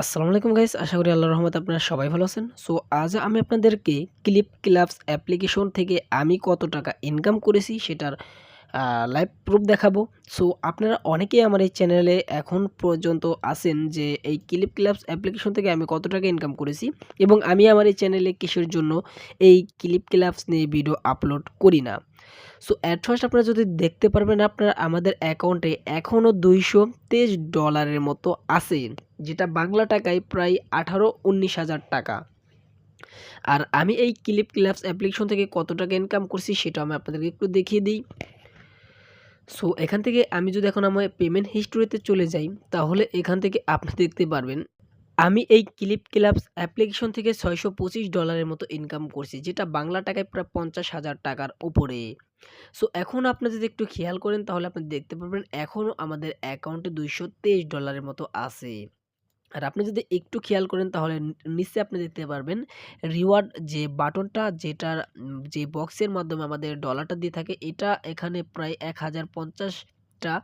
আসসালামু আলাইকুম গাইস আশা করি আল্লাহ রহমত আপনারা সবাই ভালো আছেন। সো আজ আমি আপনাদেরকে ক্লিপ ক্লাবস অ্যাপ্লিকেশন থেকে আমি কত টাকা ইনকাম করেছি সেটার লাইভ প্রুফ দেখাবো। সো আপনারা অনেকেই আমার এই চ্যানেলে এখন পর্যন্ত আসেন যে এই ক্লিপ ক্লাবস অ্যাপ্লিকেশন থেকে আমি কত টাকা ইনকাম করেছি এবং আমি আমার এই চ্যানেলে কিসের জন্য এই ক্লিপ ক্লাবস নিয়ে ভিডিও আপলোড করি না। সো অ্যাট ফার্স্ট আপনারা যদি দেখতে পারবেন আপনারা আমাদের অ্যাকাউন্টে এখনও দুইশো তেইশ ডলারের মতো আছে, যেটা বাংলা টাকায় প্রায় আঠারো উনিশ হাজার টাকা। আর আমি এই ক্লিপ ক্লাবস অ্যাপ্লিকেশন থেকে কত টাকা ইনকাম করছি সেটা আমি আপনাদেরকে একটু দেখিয়ে দিই। সো এখান থেকে আমি যদি এখন আমার পেমেন্ট হিস্টোরিতে চলে যাই, তাহলে এখান থেকে আপনি দেখতে পারবেন আমি এই ক্লিপ ক্লাবস অ্যাপ্লিকেশন থেকে ছয়শো পঁচিশ ডলারের মতো ইনকাম করছি, যেটা বাংলা টাকায় প্রায় পঞ্চাশ হাজার টাকার ওপরে সো এখন আপনি যদি একটু খেয়াল করেন, তাহলে আপনি দেখতে পারবেন এখনও আমাদের অ্যাকাউন্টে দুইশো তেইশ ডলারের মতো আছে। আর আপনি যদি একটু খেয়াল করেন, তাহলে নিচে আপনি দেখতে পারবেন রিওয়ার্ড যে বাটনটা, যেটার, যে বক্সের মাধ্যমে আমাদের ডলারটা দিয়ে থাকে, এটা এখানে প্রায় এক হাজার পঞ্চাশ পঞ্চাশটা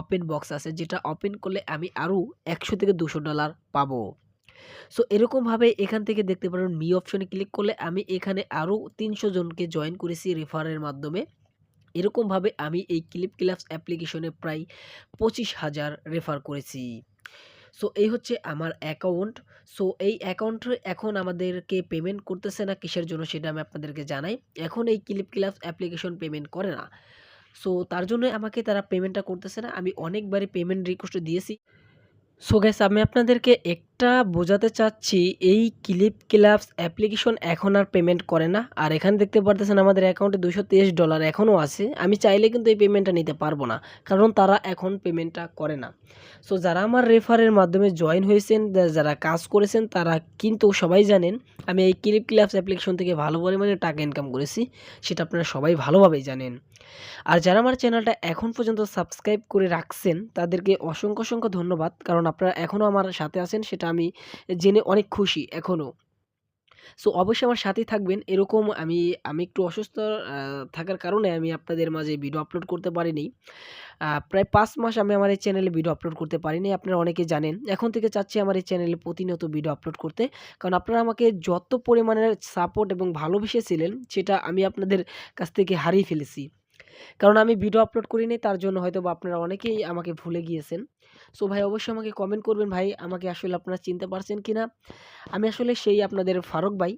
ওপেন বক্স আছে, যেটা ওপেন করলে আমি আরও একশো থেকে দুশো ডলার পাবো। সো এরকমভাবে এখান থেকে দেখতে পারেন মি অপশনে ক্লিক করলে আমি এখানে আরও তিনশো জনকে জয়েন করেছি রেফারের মাধ্যমে। এরকমভাবে আমি এই ক্লিপ ক্লাবস অ্যাপ্লিকেশনে প্রায় পঁচিশ হাজার রেফার করেছি। সো এই হচ্ছে আমার অ্যাকাউন্ট সো এই অ্যাকাউন্ট এখন আমাদেরকে পেমেন্ট করতেছে না কিসের জন্য সেটা আমি আপনাদেরকে জানাই। এখন এই ক্লিপ ক্লাবস অ্যাপ্লিকেশন পেমেন্ট করে না। সো তার জন্য আমাকে তারা পেমেন্টটা করতেছে না। আমি অনেকবারই পেমেন্ট রিকোয়েস্ট দিয়েছি। সো গ্যাস আমি আপনাদেরকে একটা বোঝাতে চাচ্ছি, এই ক্লিপ ক্লাবস অ্যাপ্লিকেশন এখন আর পেমেন্ট করে না। আর এখানে দেখতে পারতেছেন আমাদের অ্যাকাউন্টে দুশো ডলার এখনও আছে। আমি চাইলে কিন্তু এই পেমেন্টটা নিতে পারব না, কারণ তারা এখন পেমেন্টটা করে না। সো যারা আমার রেফারের মাধ্যমে জয়েন হয়েছেন যারা কাজ করেছেন, তারা কিন্তু সবাই জানেন, আমি এই ক্লিপ ক্লাবস অ্যাপ্লিকেশন থেকে ভালো পরিমাণে টাকা ইনকাম করেছি, সেটা আপনারা সবাই ভালোভাবেই জানেন। আর যারা আমার চ্যানেলটা এখন পর্যন্ত সাবস্ক্রাইব করে রাখছেন, তাদেরকে অসংখ্য অসংখ্য ধন্যবাদ, কারণ আপনারা এখনও আমার সাথে আছেন, সেটা আমি জেনে অনেক খুশি এখনও সো অবশ্যই আমার সাথেই থাকবেন। এরকম আমি আমি একটু অসুস্থ থাকার কারণে আমি আপনাদের মাঝে ভিডিও আপলোড করতে পারিনি। প্রায় পাঁচ মাস আমি আমার এই চ্যানেলে ভিডিও আপলোড করতে পারিনি, আপনারা অনেকে জানেন। এখন থেকে চাচ্ছি আমার এই চ্যানেলে প্রতিনিয়ত ভিডিও আপলোড করতে। কারণ আপনারা আমাকে যত পরিমাণের সাপোর্ট এবং ভালোবেসেছিলেন, সেটা আমি আপনাদের কাছ থেকে হারিয়ে ফেলেছি। কারণ আমি ভিডিও আপলোড করিনি, তার জন্য হয়তো আপনারা অনেকেই আমাকে ভুলে গিয়েছেন। সো ভাই, অবশ্যই আমাকে কমেন্ট করবেন, ভাই, আমাকে আসলে আপনারা চিনতে পারছেন কি না আমি আসলে সেই আপনাদের ফারুক ভাই।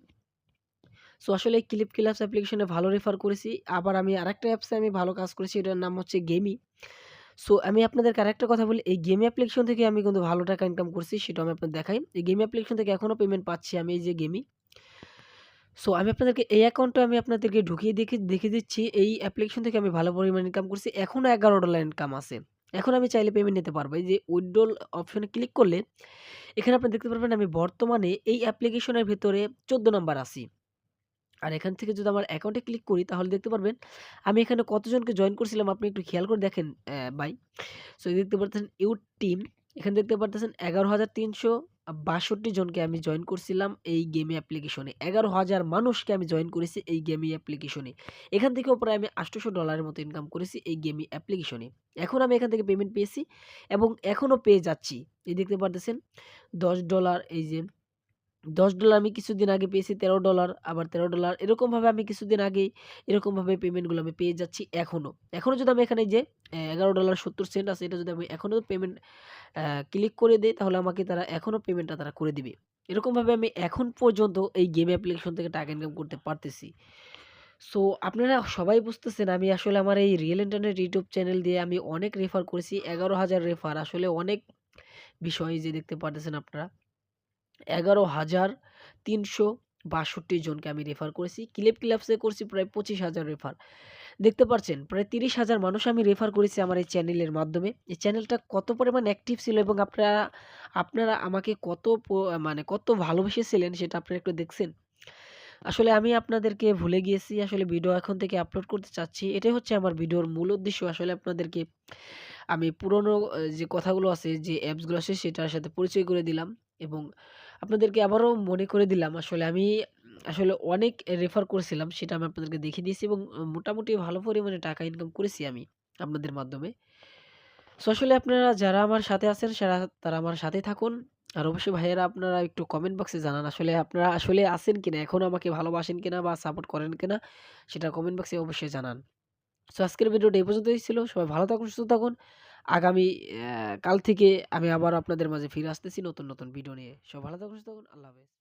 সো আসলে ক্লিপ ক্লাস অ্যাপ্লিকেশনে ভালো রেফার করেছি। আবার আমি আরেকটা অ্যাপসে আমি ভালো কাজ করেছি, এটার নাম হচ্ছে গেমি সো আমি আপনাদেরকে আরেকটা কথা বলি, এই গেম অ্যাপ্লিকেশন থেকে আমি কিন্তু ভালো টাকা ইনকাম করছি সেটা আমি আপনাদের দেখাই। এই গেম অ্যাপ্লিকেশন থেকে এখনও পেমেন্ট পাচ্ছি আমি এই যে গেমি সো আমি আপনাদেরকে এই অ্যাকাউন্টটা আমি আপনাদেরকে ঢুকিয়ে দেখে দেখে দিচ্ছি। এই অ্যাপ্লিকেশন থেকে আমি ভালো পরিমাণ ইনকাম করছি। এখনও এগারো ডলার ইনকাম আছে। এখন আমি চাইলে পেমেন্ট নিতে পারব। এই যে উইড্রোল অপশনে ক্লিক করলে, এখানে আপনি দেখতে পারবেন আমি বর্তমানে এই অ্যাপ্লিকেশনের ভেতরে চোদ্দ নাম্বার আছি। আর এখান থেকে যদি আমার অ্যাকাউন্টে ক্লিক করি, তাহলে দেখতে পারবেন আমি এখানে কতজনকে জয়েন করছিলাম, আপনি একটু খেয়াল করে দেখেন ভাই। সো দেখতে পারতেছেন ইউ টিম এখানে দেখতে পারতেছেন এগারো হাজার তিনশো বাষট্টি জনকে আমি জয়েন করছিলাম এই গেমে অ্যাপ্লিকেশনে এগারো হাজার মানুষকে আমি জয়েন করেছি এই গেমি অ্যাপ্লিকেশনে এখান থেকেও প্রায় আমি আটশোশো ডলারের মতো ইনকাম করেছি এই গেমি অ্যাপ্লিকেশনে এখন আমি এখান থেকে পেমেন্ট পেয়েছি এবং এখনও পেয়ে যাচ্ছি। এই দেখতে পারতেছেন, দশ ডলার এই যে দশ ডলার আমি কিছুদিন আগে পেয়েছি তেরো ডলার আবার তেরো ডলার এরকমভাবে আমি কিছুদিন আগেই এরকমভাবে পেমেন্টগুলো আমি পেয়ে যাচ্ছি এখনও এখনও যদি আমি এখানে যে এগারো ডলার সত্তর সেন্ট আছে, এটা যদি আমি এখনও পেমেন্ট ক্লিক করে দিই, তাহলে আমাকে তারা এখনও পেমেন্টটা তারা করে দিবে। এরকমভাবে আমি এখন পর্যন্ত এই গেম অ্যাপ্লিকেশন থেকে টাকা ইনকাম করতে পারতেছি। সো আপনারা সবাই বুঝতেছেন, আমি আসলে আমার এই রিয়েল ইন্টারনেট ইউটিউব চ্যানেল দিয়ে আমি অনেক রেফার করেছি, এগারো হাজার রেফার আসলে অনেক বিষয় যে দেখতে পারতেছেন আপনারা। এগারো হাজার তিনশো বাষট্টি জনকে আমি রেফার করেছি। ক্লিপ ক্লাবসে করছি প্রায় পঁচিশ হাজার রেফার দেখতে পাচ্ছেন, প্রায় তিরিশ হাজার মানুষ আমি রেফার করেছি আমার এই চ্যানেলের মাধ্যমে। এই চ্যানেলটা কত পরিমাণ অ্যাক্টিভ ছিল এবং আপনারা আপনারা আমাকে কত মানে কত ভালোবেসেছিলেন সেটা আপনারা একটু দেখছেন? আসলে আমি আপনাদেরকে ভুলে গিয়েছি, আসলে ভিডিও এখন থেকে আপলোড করতে চাচ্ছি। এটাই হচ্ছে আমার ভিডিওর মূল উদ্দেশ্য। আসলে আপনাদেরকে আমি পুরনো যে কথাগুলো আছে, যে অ্যাপসগুলো আছে, সেটার সাথে পরিচয় করে দিলাম এবং আপনাদেরকে আবারও মনে করে দিলাম, আসলে আমি, আসলে অনেক রেফার করেছিলাম, সেটা আমি আপনাদেরকে দেখিয়ে দিয়েছি এবং মোটামুটি ভালো পরিমাণে টাকা ইনকাম করেছি আমি আপনাদের মাধ্যমে। সো আসলে আপনারা যারা আমার সাথে আছেন, সারা, তারা আমার সাথে থাকুন। আর অবশ্যই ভাইয়েরা, আপনারা একটু কমেন্ট বক্সে জানান, আসলে আপনারা আসলে আসেন কিনা, এখন আমাকে ভালোবাসেন কিনা বা সাপোর্ট করেন কিনা, সেটা কমেন্ট বক্সে অবশ্যই জানান। সো আজকের ভিডিওটা এই পর্যন্তই ছিল। সবাই ভালো থাকুন, সুস্থ থাকুন। আগামী কাল থেকে আমি আবার আপনাদের মাঝে ফিরে আসতেছি নতুন নতুন ভিডিও নিয়ে। সব ভালো থাকুন, আল্লাহ হাফেজ।